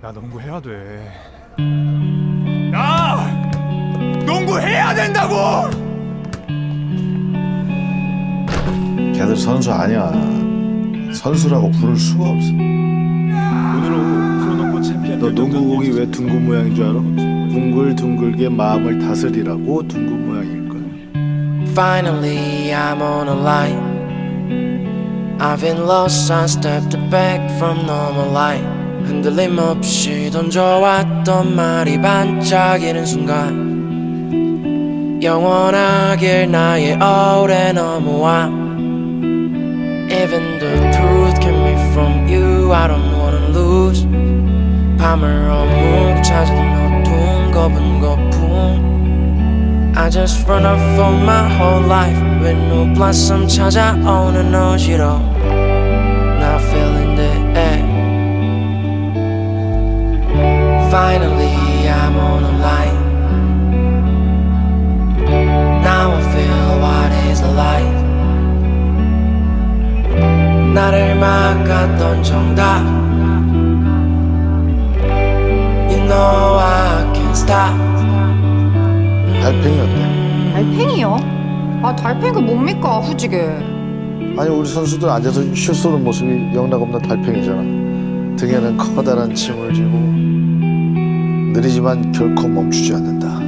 나 농구 해야 돼. 나 농구 해야 된다고. 걔들 선수 아니야. 선수라고 부를 수가 없어. 오늘 오후 프로농구 챔피언 너 농구공이 왜 둥근 모양인 줄 알아? 둥글둥글게 마음을 다스리라고 둥근 모양일 거야. Finally, I'm on a line. I've been lost, I stepped back from normal light. 흔들림 없이 던져왔던 말이 반짝이는 순간. 영원하길 나의 오랜 어무함. Even the truth came me from you, I don't wanna lose. 밤을 어묵 찾은 어두운 검은 거품. I just run off for my whole life with no blossom 찾아오는 어지러 Not 나를 막았던 정답 You know I can't stop 달팽이 어때? 달팽이요? 아 달팽이가 뭡니까 후지게 아니 우리 선수들 앉아서 슛 쏘는 모습이 영락없는 달팽이잖아. 등에는 커다란 침을 지고 느리지만 결코 멈추지 않는다.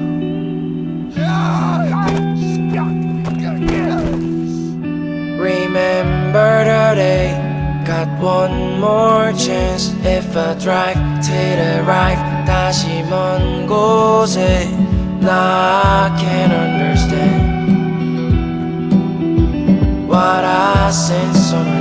one more chance. If I drive to the right, 다시 먼 곳에 나 can't understand what I sense on her